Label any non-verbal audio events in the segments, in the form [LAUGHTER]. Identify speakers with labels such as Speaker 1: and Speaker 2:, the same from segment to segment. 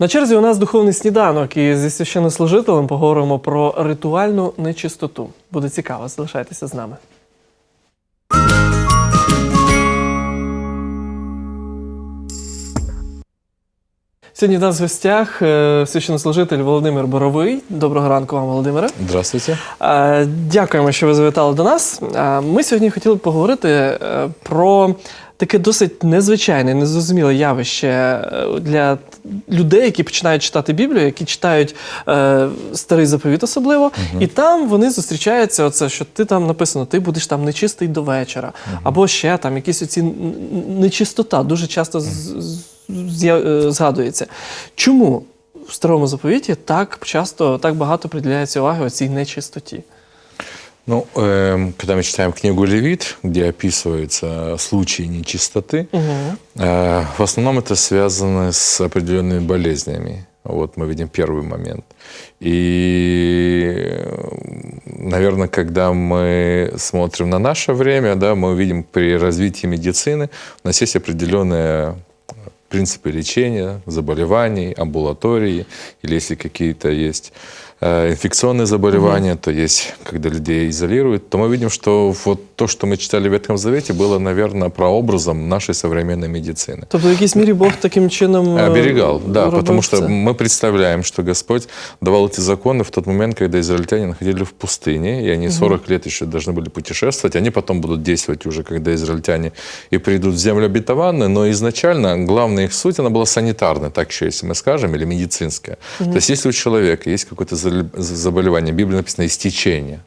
Speaker 1: На черзі у нас духовний сніданок, і зі священнослужителем поговоримо про ритуальну нечистоту. Буде цікаво, залишайтеся з нами. Сьогодні в нас в гостях е, священнослужитель Володимир Боровий. Доброго ранку вам, Володимире.
Speaker 2: Здравствуйте.
Speaker 1: Е, Дякуємо, що ви завітали до нас. Е, Ми сьогодні хотіли б поговорити про таке досить незвичайне, незрозуміле явище е, для людей, які починають читати Біблію, які читають е, старий заповіт особливо, і там вони зустрічаються. Оце що ти там написано, ти будеш там нечистий до вечора, або ще там якісь оці нечистота дуже часто е, згадується. Чому в старому заповіті так часто так багато приділяється уваги оцій нечистоті?
Speaker 2: Ну, эм, когда мы читаем книгу Левит, где описываются случаи нечистоты, э, в основном это связано с определенными болезнями. Вот мы видим первый момент. И, наверное, когда мы смотрим на наше время, да, мы видим при развитии медицины у нас есть определенные принципы лечения, заболеваний, амбулатории, или если какие-то есть э, инфекционные заболевания, то есть, когда людей изолируют, то мы видим, что вот то, что мы читали в Ветхом Завете, было, наверное, прообразом нашей современной медицины.
Speaker 1: Тобто, в якійсь мірі Бог таким чином е,
Speaker 2: Оберегал, да,
Speaker 1: робив
Speaker 2: потому что
Speaker 1: це.
Speaker 2: мы представляем, что Господь давал эти законы в тот момент, когда израильтяне находили в пустыне, и они 40 лет еще должны были путешествовать. Они потом будут действовать уже, когда израильтяне и придут в землю обетованную, но изначально главная их суть, она была санитарная, так еще, если мы скажем, или медицинская. То есть, если у человека есть какое-то зале- заболевание, в Библии написано «истечение»,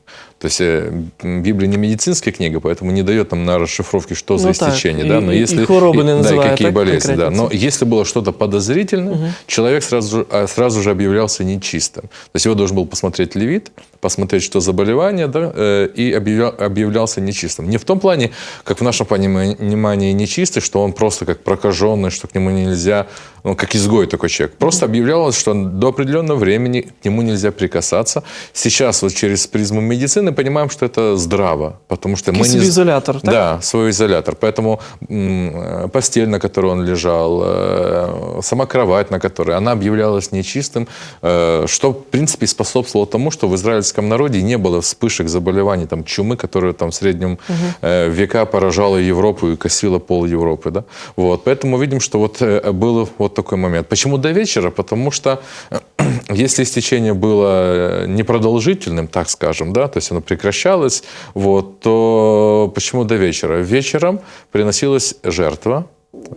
Speaker 2: то есть э, Библия не медицинская книга, поэтому не дает нам на расшифровке, что за
Speaker 1: Ну так,
Speaker 2: истечение.
Speaker 1: и-
Speaker 2: да? Но
Speaker 1: и- и
Speaker 2: если,
Speaker 1: хворобы не
Speaker 2: да, и
Speaker 1: называют,
Speaker 2: какие
Speaker 1: так,
Speaker 2: болезни. Да. Но если было что-то подозрительное, человек сразу, же- а, сразу же объявлялся нечистым. То есть его должен был посмотреть левит, посмотреть, что заболевание, да, э, и объявля- объявлялся нечистым. Не в том плане, как в нашем понимании нечистый, что он просто как прокаженный, что к нему нельзя, ну, как изгой такой человек. Просто объявлялось, что до определенного времени к нему нельзя прикасаться. Сейчас вот через призму медицины понимаем, что это здраво, потому что мы не...
Speaker 1: ізолятор, так?
Speaker 2: Да, свой изолятор. Поэтому э, постель, на которой он лежал, э, сама кровать, на которой, она объявлялась нечистым, э, что, в принципе, способствовало тому, что в израильском народе не было вспышек заболеваний, там, чумы, которая там в среднем э, века поражала Европу и косила пол Европы. Да? Вот. Поэтому видим, что вот был вот такой момент. Почему до вечера? Потому что [CLEARS THROAT] если истечение было э, непродолжительным, так скажем, да, то есть оно прекращалось, вот, то почему до вечера? Вечером приносилась жертва,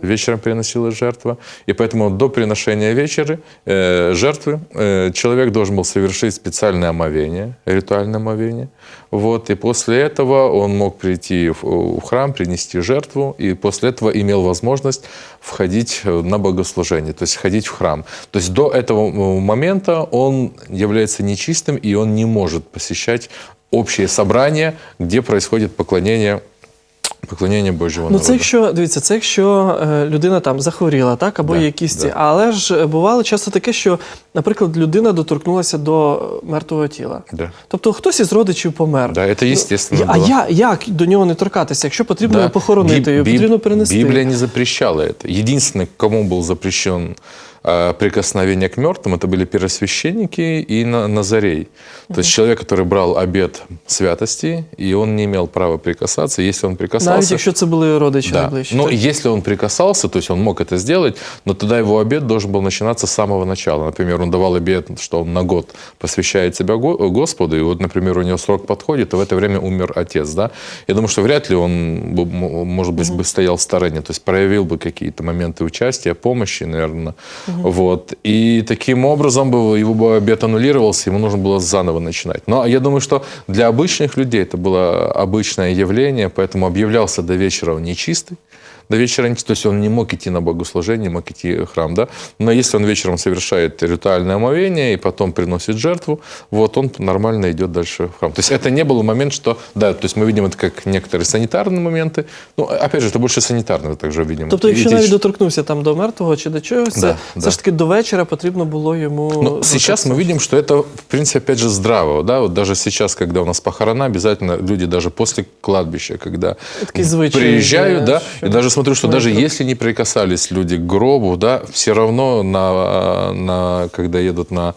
Speaker 2: вечером приносилась жертва, и поэтому до приношения вечеры, э, жертвы э, человек должен был совершить специальное омовение, ритуальное омовение, вот, и после этого он мог прийти в, в храм, принести жертву, и после этого имел возможность входить на богослужение, то есть ходить в храм. То есть до этого момента он является нечистым, и он не может посещать общее собрание, где происходит поклонение Поклонення Божого
Speaker 1: Ну,
Speaker 2: народу.
Speaker 1: це якщо дивіться, це якщо е, людина там захворіла, так або
Speaker 2: Да,
Speaker 1: є якісь ці.
Speaker 2: да.
Speaker 1: Але ж е, бувало часто таке, що, наприклад, людина доторкнулася до е, мертвого тіла.
Speaker 2: Да.
Speaker 1: Тобто хтось із родичів помер.
Speaker 2: Да, это естественно
Speaker 1: Ну, А
Speaker 2: было.
Speaker 1: я, як до нього не торкатися? Якщо потрібно
Speaker 2: Да.
Speaker 1: його похоронити, його
Speaker 2: Биб-
Speaker 1: потрібно перенести.
Speaker 2: Библия не запрещала это. Единственное, кому был запрещен э, прикосновение к мертвым, это были первосвященники и на- Назарей. То есть человек, который брал обет святости, и он не имел права прикасаться. Если он прикасался...
Speaker 1: Навіть якщо це були родичі
Speaker 2: Да.
Speaker 1: найближчі.
Speaker 2: Но
Speaker 1: так?
Speaker 2: если он прикасался, то есть он мог это сделать, но тогда его обед должен был начинаться с самого начала. Например, он давал обед, что он на год посвящает себя Го- Господу, и вот, например, у него срок подходит, и в это время умер отец. Да? Я думаю, что вряд ли он, бы, м- может быть, бы стоял в стороне, то есть проявил бы какие-то моменты участия, помощи, наверное. вот. И таким образом его бы обед аннулировался, ему нужно было заново начинать. Но я думаю, что для обычных людей это было обычное явление, поэтому объявлялся до вечера он нечистый, до вечера, то есть он не мог идти на богослужение, не мог идти в храм, да. Но если он вечером совершает ритуальное омовение и потом приносит жертву, вот он нормально идет дальше в храм. То есть это не был момент, что, да, то есть мы видим это как некоторые санитарные моменты. Ну, опять же, это больше санитарные также видим.
Speaker 1: Тобто, якщо навіть доторкнувся там до мертвого чи до чогось, це
Speaker 2: Да,
Speaker 1: все
Speaker 2: да.
Speaker 1: ж таки до вечора потрібно було йому.
Speaker 2: Ну, сейчас мы видим, что это, в принципе, опять же, здраво. Да? Вот даже сейчас, когда у нас похорона, обязательно люди даже после кладбища, когда приезжают,
Speaker 1: да,
Speaker 2: да, и даже смотрю, что даже
Speaker 1: труп.
Speaker 2: если не прикасались люди к гробу, да, все равно, на, на, когда едут на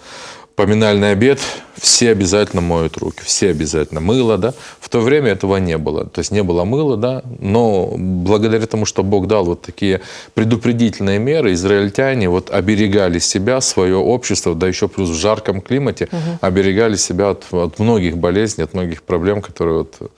Speaker 2: поминальный обед, все обязательно моют руки, все обязательно. Мыло, да. В то время этого не было. То есть не было мыла, да. Но благодаря тому, что Бог дал вот такие предупредительные меры, израильтяне вот оберегали себя, свое общество, да еще плюс в жарком климате, оберегали себя от, от многих болезней, от многих проблем, которые вот,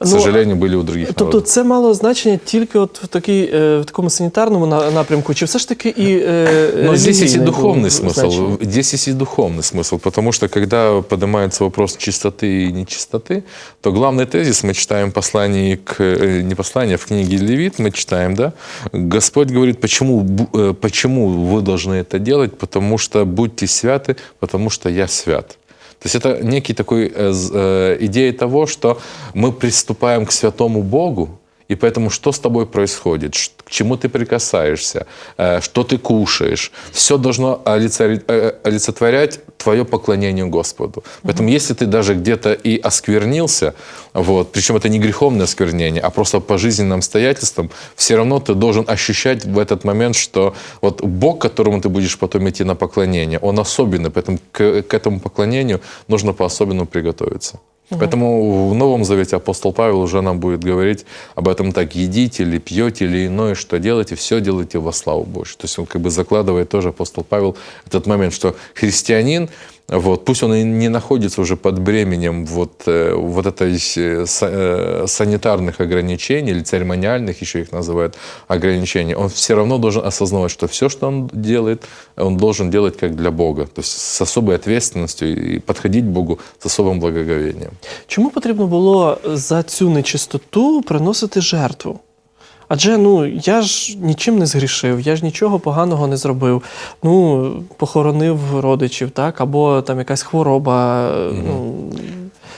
Speaker 2: к
Speaker 1: Ну,
Speaker 2: сожалению, были у других
Speaker 1: Тобто
Speaker 2: народов.
Speaker 1: це мало значення тільки от в, такій, е, в такому санітарному на- напрямку, чи все ж таки і е,
Speaker 2: Но здесь есть и
Speaker 1: релігійне було
Speaker 2: духовный смысл.
Speaker 1: значення?
Speaker 2: Здесь есть и духовный смысл, потому что когда поднимается вопрос чистоты и нечистоты, то главный тезис мы читаем в послании к э, не послание, а в книге Левит мы читаем, да. Господь говорит, почему бу- э, почему вы должны это делать, потому что будьте святы, потому что я свят. То есть это некий такой э, э, идея того, что мы приступаем к святому Богу, и поэтому что с тобой происходит, к чему ты прикасаешься, э, что ты кушаешь, все должно э, олицетворять твое поклонение Господу. Поэтому если ты даже где-то и осквернился, вот, причем это не греховное осквернение, а просто по жизненным обстоятельствам, все равно ты должен ощущать в этот момент, что вот Бог, которому ты будешь потом идти на поклонение, Он особенный, поэтому к, к этому поклонению нужно по-особенному приготовиться. Поэтому в Новом Завете апостол Павел уже нам будет говорить об этом так, едите или пьете или иное, что делаете, все делайте во славу Божью. То есть он как бы закладывает тоже апостол Павел этот момент, что христианин, вот, пусть он и не находится уже под бременем вот, э, вот этой э, э, санитарных ограничений или церемониальных, еще их называют, ограничений, он все равно должен осознавать, что все, что он делает, он должен делать как для Бога, то есть с особой ответственностью и подходить Богу с особым благоговением.
Speaker 1: Чому потрібно було за цю нечистоту приносити жертву? Адже ну я ж нічим не згрішив, я ж нічого поганого не зробив. Ну, похоронив родичів, так, або там якась хвороба. Ну,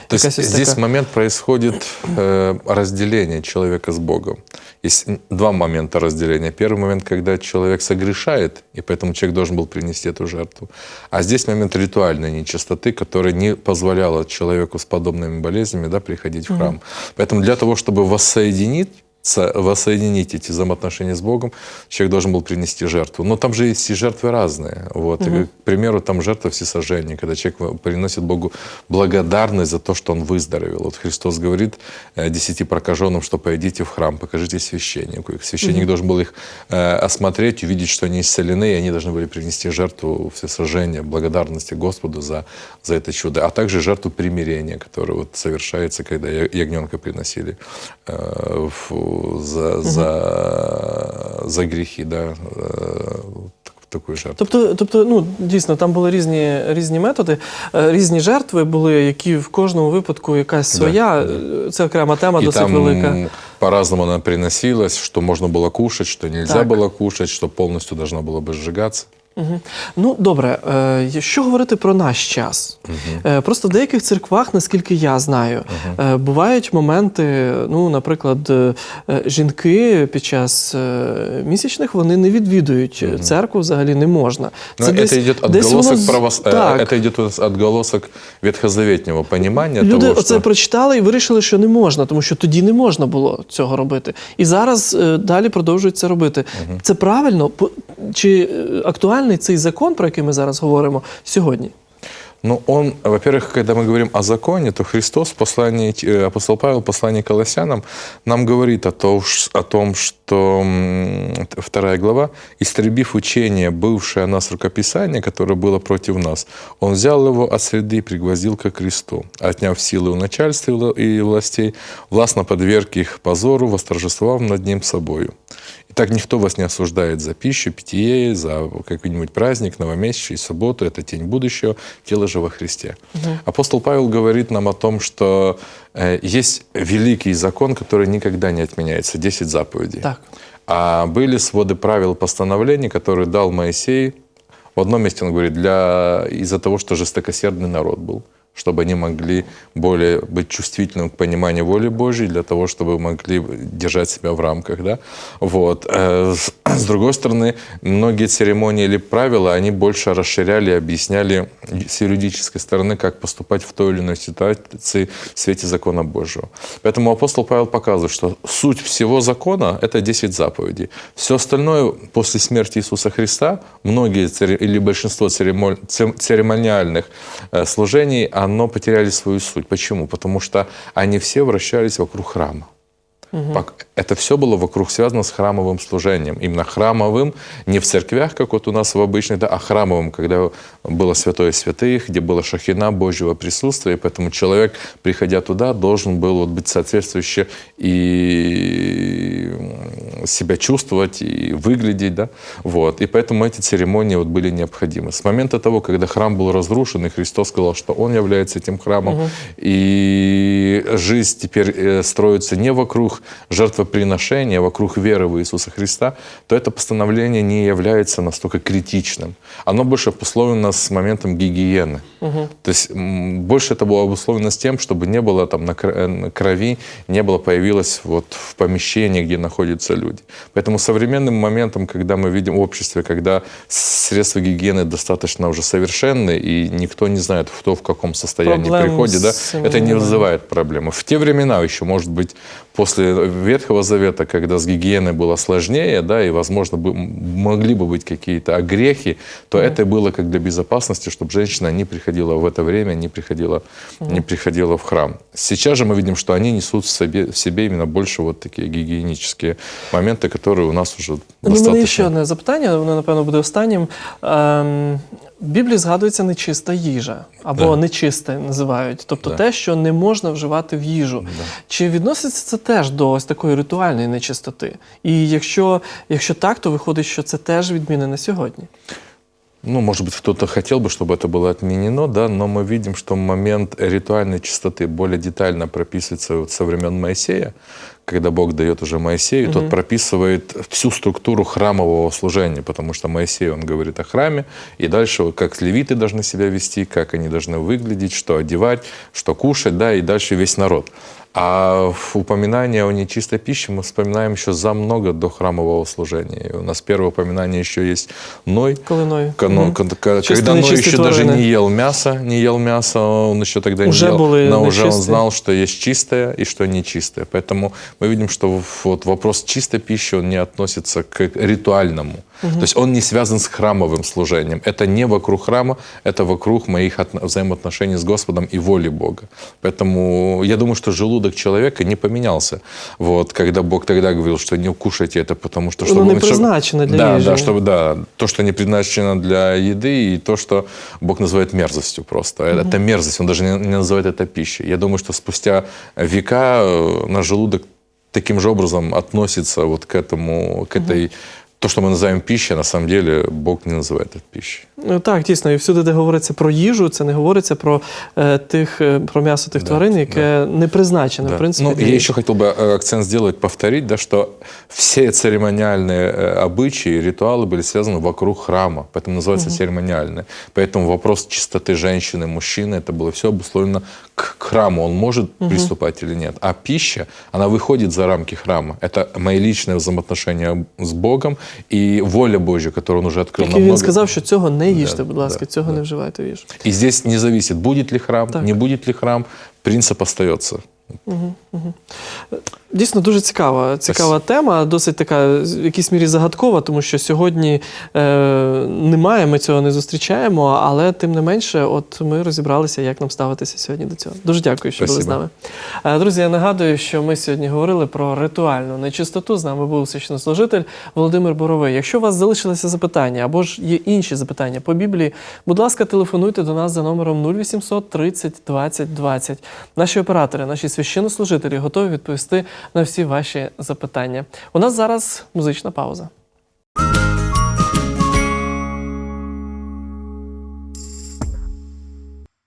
Speaker 2: То есть
Speaker 1: якась ось
Speaker 2: здесь
Speaker 1: така.
Speaker 2: момент происходит э, разделение человека с Богом. Есть два момента разделения. Первый момент, когда человек согрешает, и поэтому человек должен был принести эту жертву. А здесь момент ритуальной нечистоты, которая не позволяла человеку с подобными болезнями да, приходить в храм. Поэтому для того, чтобы воссоединить со- воссоединить эти взаимоотношения с Богом, человек должен был принести жертву. Но там же есть и жертвы разные. Вот. И, к примеру, там жертва всесожжения, когда человек приносит Богу благодарность за то, что он выздоровел. Вот Христос говорит э, десяти прокаженным, что пойдите в храм, покажите священнику. И священник должен был их э, осмотреть, увидеть, что они исцелены, и они должны были принести жертву всесожжения, благодарности Господу за, за это чудо. А также жертву примирения, которая вот совершается, когда ягненка приносили э, в- за, за, за грехи, да, э, так- такую жертву.
Speaker 1: Тобто, тобто, ну дійсно, там були різні, різні методи, е, різні жертви були, які в кожному випадку якась
Speaker 2: Да,
Speaker 1: своя. е, Це окрема тема,
Speaker 2: И
Speaker 1: досить
Speaker 2: там
Speaker 1: велика.
Speaker 2: по-разному она приносилась, что можно было кушать, что нельзя
Speaker 1: Так.
Speaker 2: было кушать, что полностью должна была бы сжигаться.
Speaker 1: Мгм. Ну добре, е, що говорити про наш час? Е, Просто в деяких церквах, наскільки я знаю, е, бувають моменти. Ну, наприклад, е, е, жінки під час е, місячних вони не відвідують церкву, взагалі не можна.
Speaker 2: Но это идет
Speaker 1: десь воно
Speaker 2: отголосок,
Speaker 1: з-
Speaker 2: правос... э,
Speaker 1: так.
Speaker 2: это идет у нас отголосок ветхозаветнего понимания
Speaker 1: Люди
Speaker 2: того,
Speaker 1: оце
Speaker 2: что...
Speaker 1: прочитали і вирішили, що не можна, тому що тоді не можна було цього робити. І зараз е, далі продовжують це робити. Це правильно? По- Чи е, Актуальний цей закон, про який ми зараз говоримо сьогодні?
Speaker 2: Ну, он, во-первых, когда мы говорим о законе, то Христос в послании, э, апостол Павел к Колоссянам нам говорит о, том, о том, что вторая глава, истребив учение, бывшее о нас рукописание, которое было против нас, он взял его от среды и пригвоздил ко кресту, отняв силы у начальства и властей, властно подверг их позору, восторжествовав над ним собою. Итак, никто вас не осуждает за пищу, питье, за какой-нибудь праздник, новомесячный, субботу. Это тень будущего, тело же во Христе. Апостол Павел говорит нам о том, что э, есть великий закон, который никогда не отменяется, 10 заповедей.
Speaker 1: Так.
Speaker 2: А были своды правил постановлений, которые дал Моисей. В одном месте он говорит, для... из-за того, что жестокосердный народ был. Чтобы они могли более быть чувствительным к пониманию воли Божьей, для того, чтобы могли держать себя в рамках. Да? Вот. Э, С [CLEARS THROAT] другой стороны, многие церемонии или правила, они больше расширяли и объясняли с юридической стороны, как поступать в той или иной ситуации в свете закона Божьего. Поэтому апостол Павел показывает, что суть всего закона – это 10 заповедей. Все остальное после смерти Иисуса Христа, многие или большинство церемониальных э, служений, оно потеряли свою суть. Почему? Потому что они все вращались вокруг храма. Пок- Это все было вокруг связано с храмовым служением. Именно храмовым, не в церквях, как вот у нас в обычных, да, а храмовым, когда было святое святых, где была шахина Божьего присутствия. И поэтому человек, приходя туда, должен был вот быть соответствующе и себя чувствовать, и выглядеть. Да? Вот. И поэтому эти церемонии вот были необходимы. С момента того, когда храм был разрушен, и Христос сказал, что Он является этим храмом, и жизнь теперь э, строится не вокруг жертвоприношения, вокруг веры в Иисуса Христа, то это постановление не является настолько критичным. Оно больше обусловлено с моментом гигиены. То есть больше это было обусловлено с тем, чтобы не было там на э, на крови, не было появилось вот в помещении, где находятся люди. Поэтому современным моментом, когда мы видим в обществе, когда средства гигиены достаточно уже совершенны, и никто не знает, кто в каком состоянии
Speaker 1: Проблем
Speaker 2: приходит, да, это не вызывает проблемы. В те времена еще, может быть, после Ветхого Завета, когда с гигиеной было сложнее, да, и, возможно, бы, могли бы быть какие-то огрехи, то это было как для безопасности, чтобы женщина не приходила в это время, не приходила, не приходила в храм. Сейчас же мы видим, что они несут в себе, в себе именно больше вот такие гигиенические моменты, которые у нас уже
Speaker 1: Ну, в мене ще одне запитання, воно, напевно, буде останнім. Ем, в Біблії згадується нечиста їжа, або
Speaker 2: Да.
Speaker 1: нечисте називають, тобто
Speaker 2: Да.
Speaker 1: те, що не можна вживати в їжу. Чи відноситься це теж до ось такої ритуальної нечистоти? І якщо, якщо так, то виходить, що це теж відмінено сьогодні.
Speaker 2: Ну, может быть, кто-то хотел бы, чтобы это было отменено, да, но мы видим, что момент ритуальной чистоты более детально прописывается вот со времен Моисея, Когда Бог дает уже Моисею, тот прописывает всю структуру храмового служения, потому что Моисей, он говорит о храме, и дальше как левиты должны себя вести, как они должны выглядеть, что одевать, что кушать, да, и дальше весь народ. А упоминание о нечистой пище мы вспоминаем еще за много до храмового служения. И у нас первое упоминание еще есть Ной,
Speaker 1: Коли Ной?
Speaker 2: Кано-
Speaker 1: Мгм.
Speaker 2: кон- ка-
Speaker 1: Чисто
Speaker 2: когда Ной еще даже
Speaker 1: тварины.
Speaker 2: не ел мясо, не ел мясо, он еще тогда
Speaker 1: Уже
Speaker 2: не ел, но уже он знал, что есть чистое и что нечистое. Поэтому мы видим, что вот вопрос чистой пищи, он не относится к ритуальному. То есть он не связан с храмовым служением. Это не вокруг храма, это вокруг моих отно- взаимоотношений с Господом и воли Бога. Поэтому я думаю, что желудок человека не поменялся. Вот, когда Бог тогда говорил, что не кушайте это, потому что... Чтобы
Speaker 1: не
Speaker 2: он- чтобы-
Speaker 1: призначено для
Speaker 2: да. Да, чтобы, да, то, что не предназначено для еды, и то, что Бог называет мерзостью просто. Это мерзость, он даже не, не называет это пищей. Я думаю, что спустя века э, наш желудок таким же образом относится вот к этому, к этой... То, что мы называем пищей, на самом деле Бог не называет это пищей.
Speaker 1: Ну, Так, дійсно, і всюди, де говориться про їжу, це не говориться про е, тих е, про м'ясо тих
Speaker 2: Да,
Speaker 1: тварин, яке не призначене,
Speaker 2: Да.
Speaker 1: в принципі.
Speaker 2: Ну,
Speaker 1: для
Speaker 2: я
Speaker 1: їжі.
Speaker 2: еще хотел бы э, акцент сделать, повторить, да, что все церемониальные э, обычаи, ритуалы были связаны вокруг храма, поэтому называются церемониальные. Поэтому вопрос чистоты женщины, мужчины, это было все обусловлено к к храму, он может приступать или нет. А пища, она выходит за рамки храма. Это мои личные взаимоотношения с Богом и воля Божья, которую он уже открыл
Speaker 1: Тільки він
Speaker 2: намного-
Speaker 1: сказав, що цього не їжте,
Speaker 2: Да,
Speaker 1: будь ласка,
Speaker 2: да,
Speaker 1: цього
Speaker 2: да.
Speaker 1: не вживайте в їжу.
Speaker 2: И здесь не зависит, будет ли храм,
Speaker 1: Так.
Speaker 2: не будет ли храм, принцип остается.
Speaker 1: Дійсно дуже цікава, цікава тема, досить така в якійсь мірі загадкова, тому що сьогодні е, немає, ми цього не зустрічаємо, але тим не менше, от ми розібралися, як нам ставитися сьогодні до цього. Дуже дякую, що були з нами. Е, Друзі, я нагадую, що ми сьогодні говорили про ритуальну нечистоту. З нами був священнослужитель Володимир Боровий. Якщо у вас залишилися запитання або ж є інші запитання по Біблії, будь ласка, телефонуйте до нас за номером 0800 30 20 20. Наші оператори, наші священнослужителі готові відповісти на всі ваші запитання. У нас зараз музична пауза.